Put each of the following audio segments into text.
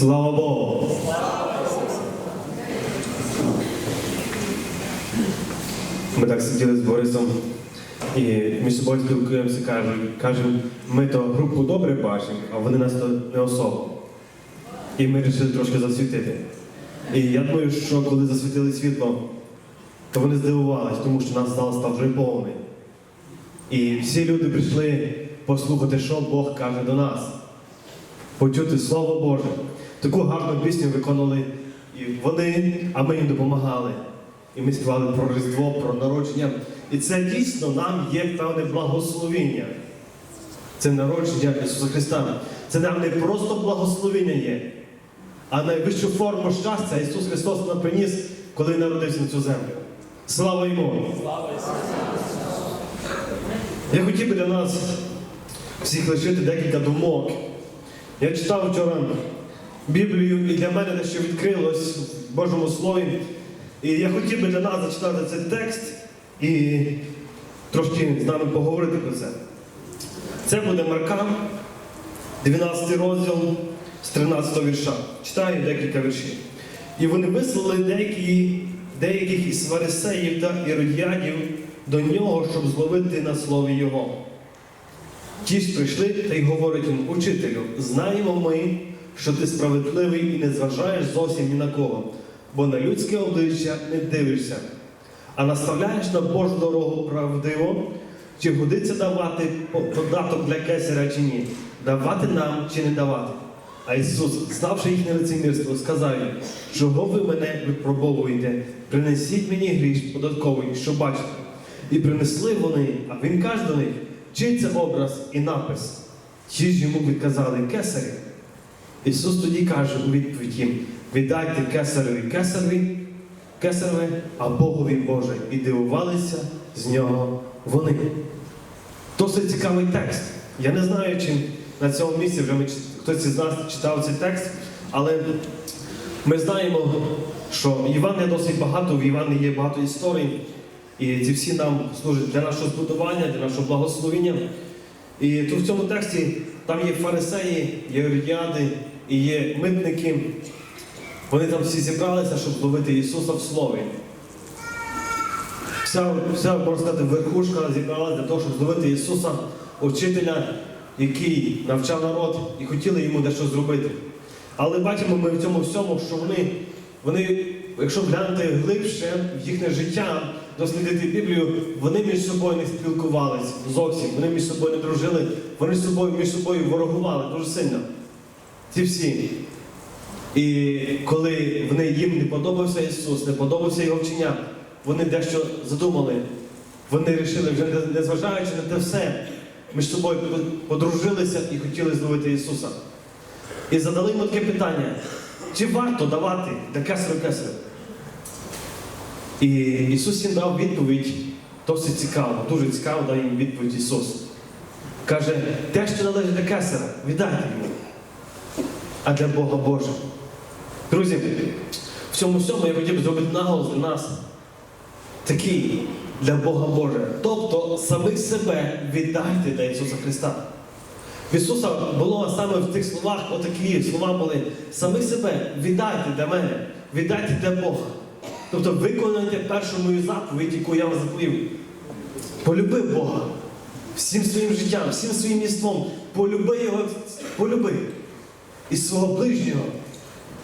Слава Богу! Ми так сиділи з Борисом і між собою спілкуємося, кажемо, ми то групу добре бачимо, а вони нас то не особо. І ми вирішили трошки засвітити. І я думаю, що коли засвітили світло, то вони здивувались, тому що наш зал став вже повний. І всі люди прийшли послухати, що Бог каже до нас, почути Слово Боже. Таку гарну пісню виконали і вони, а ми їм допомагали. І ми співали про Різдво, про народження. І це дійсно нам є певне благословіння. Це народження Ісуса Христа. Це нам не просто благословіння є, а найвищу форму щастя Ісус Христос нам приніс, коли народився на цю землю. Слава йому! Я хотів би для нас всіх лишити декілька думок. Я читав вчора Біблію, і для мене дещо відкрилось в Божому Слові. І я хотів би для нас зачитати цей текст і трошки з нами поговорити про це. Це буде Марка, 12 розділ з 13 вірша. Читаю декілька віршів. І вони вислали деякі, деяких із фарисеїв та іродіадів до нього, щоб зловити на слові Його. Ті ж прийшли та й говорять йому, учителю, знаємо ми, що ти справедливий і не зважаєш зовсім ні на кого, бо на людське обличчя не дивишся, а наставляєш на Божу дорогу правдиво, чи годиться давати по- податок для кесаря чи ні, давати нам чи не давати. А Ісус, знавши їхнє лицемірство, сказав їм, чого ви мене випробовуєте, принесіть мені гріш податковий, що бачите. І принесли вони, а він каже до них, чий це образ і напис. Ті ж йому відказали кесарю. Ісус тоді каже у відповідь їм, віддайте кесареві кесареві, кесареве, а Богові Боже. І дивувалися з нього вони. Досить цікавий текст. Я не знаю, чи на цьому місці вже хтось із нас читав цей текст, але ми знаємо, що Івана досить багато, в Івані є багато історій, і ці всі нам служать для нашого збудування, для нашого благословення. І тут в цьому тексті там є фарисеї, є ордіади і є митники. Вони там всі зібралися, щоб зловити Ісуса в Слові. Вся, вся можна сказати, верхушка зібралася для того, щоб зловити Ісуса, учителя, який навчав народ і хотіли йому дещо зробити. Але бачимо ми в цьому всьому, що вони, вони якщо глянути глибше в їхнє життя, дослідити Біблію, вони між собою не спілкувалися зовсім, вони між собою не дружили, вони з собою, між собою ворогували дуже сильно. Ці всі. І коли вони, їм не подобався Ісус, не подобався Його вчення, вони дещо задумали. Вони вирішили, вже незважаючи на те все, між собою подружилися і хотіли зловити Ісуса. І задали йому таке питання: чи варто давати для кесарю кесарю? І Ісус їм дав відповідь досить цікаво, дуже цікаво дав їм відповідь Ісус. Каже, те, що належить для кесаря, віддайте йому, а для Бога Боже. Друзі, в цьому всьому я хотів би зробити наголос для нас такий для Бога Боже. Тобто самих себе віддайте для Ісуса Христа. В Ісуса було саме в тих словах, отакі слова були, самих себе віддайте для мене, віддайте для Бога. Тобто виконайте першу мою заповідь, яку я вам заповів. Полюби Бога всім своїм життям, всім своїм єством. Полюби Його, полюби і свого ближнього.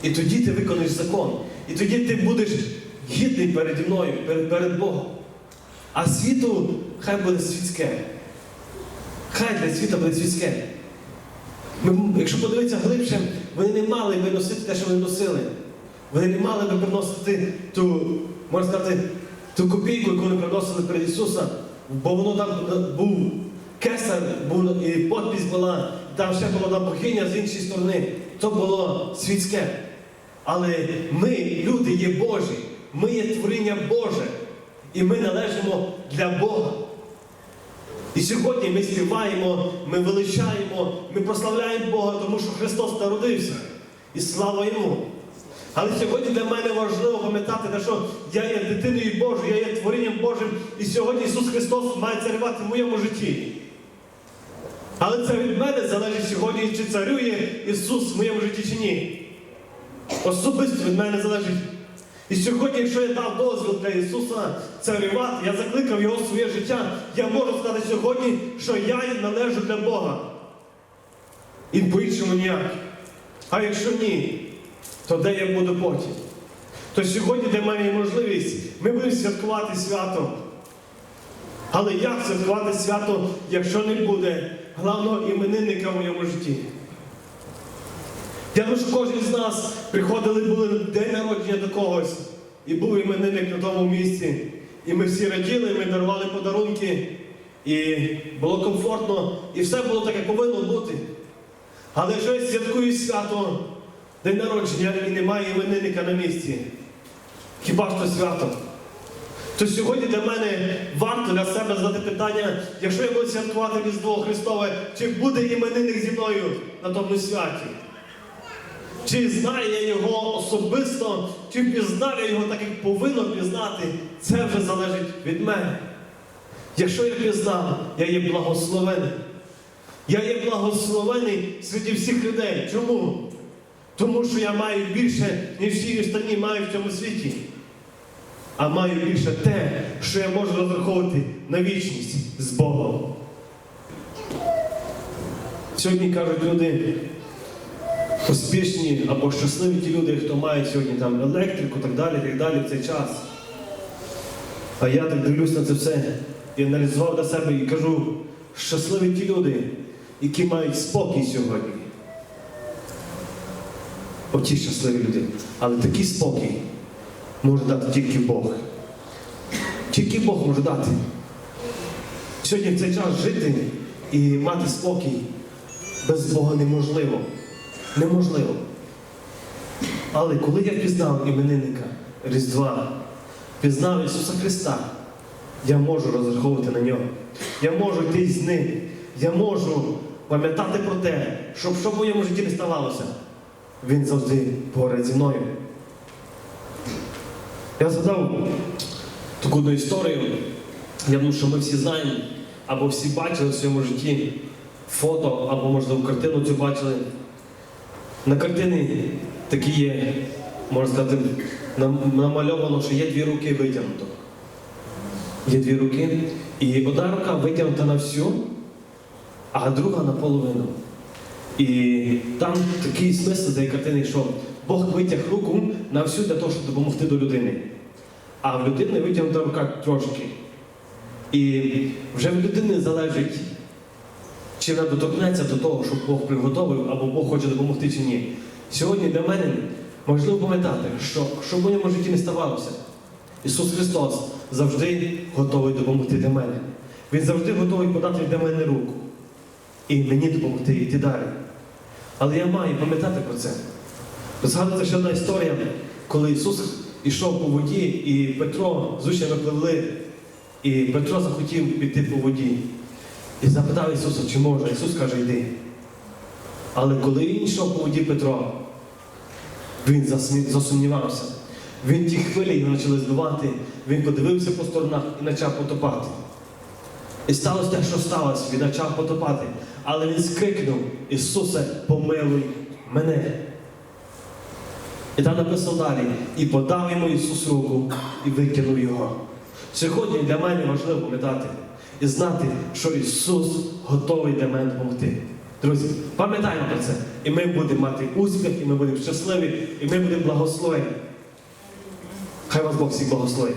І тоді ти виконаєш закон. І тоді ти будеш гідний переді мною, перед, Богом. А світу хай буде світське. Хай для світа буде світське. Ми, якщо подивитися глибше, вони не мали би носити те, що вони носили. Вони не мали би приносити ту, можна сказати, ту копійку, яку вони приносили перед Ісуса, бо воно там був кесар, був, і подпись була, там ще була богиня з іншої сторони. То було світське. Але ми, люди, є Божі, ми є творіння Боже, і ми належимо для Бога. І сьогодні ми співаємо, ми величаємо, ми прославляємо Бога, тому що Христос народився. І слава Йому. Але сьогодні для мене важливо пам'ятати, що я є дитиною Божою, я є творінням Божим, і сьогодні Ісус Христос має царювати в моєму житті. Але це від мене залежить сьогодні, чи царює Ісус в моєму житті чи ні. особисто від мене залежить. І сьогодні, якщо я дав дозвіл для Ісуса царювати, я закликав Його в своє життя, я можу сказати сьогодні, що я належу для Бога. І по-іншому ніяк. А якщо ні, то де я буду потім? То сьогодні мене є можливість, ми будемо святкувати свято. Але як святкувати свято, якщо не буде главного іменинника в моєму житті? Я думаю, що кожен з нас приходили, були день народження до когось, і був іменинник на тому місці. І ми всі раділи, ми дарували подарунки, і було комфортно, і все було так, як повинно бути. Але якщо я святкую свято, день народження і немає іменинника на місці, хіба то свято? То сьогодні для мене варто для себе задати питання, якщо я буду святкувати Різдво Христове, чи буде іменинник зі мною на тому святі? Чи знаю я його особисто, чи пізнав я його так, як повинно пізнати, це вже залежить від мене. Якщо я пізнав, я є благословений. Я є благословений серед всіх людей. Чому? Тому що я маю більше, ніж всі останні мають в цьому світі. А маю більше те, що я можу розраховувати на вічність з Богом. Сьогодні кажуть люди, успішні або щасливі ті люди, хто має сьогодні там електрику, так далі, так далі в цей час. А я так дивлюсь на це все і аналізував для себе і кажу, щасливі ті люди, які мають спокій сьогодні. Оті щасливі люди. Але такий спокій може дати тільки Бог. Тільки Бог може дати. Сьогодні в цей час жити і мати спокій без Бога неможливо. Неможливо. Але коли я пізнав іменинника Різдва, пізнав Ісуса Христа, я можу розраховувати на нього. Я можу йти з ним. Я можу пам'ятати про те, щоб що в моєму житті не ставалося. Він завжди поряд зі мною. Я згадав таку одну історію. Я думаю, що ми всі знаємо, або всі бачили в своєму житті фото, або, можливо, картину цю бачили. На картині такі є, можна сказати, намальовано, що є дві руки витягнуто. Є дві руки, і одна рука витягнута на всю, а друга наполовину. І там такий смисл цієї картини, що Бог витяг руку на всю для того, щоб допомогти до людини. А в людини витягнута рука трошки. І вже в людини залежить, чи вона доторкнеться до того, що Бог приготовив, або Бог хоче допомогти чи ні. Сьогодні для мене важливо пам'ятати, що що в моєму житті не ставалося. Ісус Христос завжди готовий допомогти для мене. Він завжди готовий подати для мене руку і мені допомогти йти далі. Але я маю пам'ятати про це. Згадується ще одна історія, коли Ісус йшов по воді, і Петро з учнями пливли, і Петро захотів піти по воді. І запитав Ісуса, чи може. Ісус каже, йди. Але коли він йшов по воді Петро, він засумнівався. Він ті хвилі його почали збивати, він подивився по сторонах і почав потопати. І сталося те, що сталося, він почав потопати. Але він скрикнув, Ісусе, помилуй мене. І там написано далі, і подав йому Ісус руку і викинув його. Сьогодні для мене важливо пам'ятати і знати, що Ісус готовий для мене допомогти. Друзі, пам'ятаємо про це. І ми будемо мати успіх, і ми будемо щасливі, і ми будемо благословені. Хай вас Бог всіх благословить.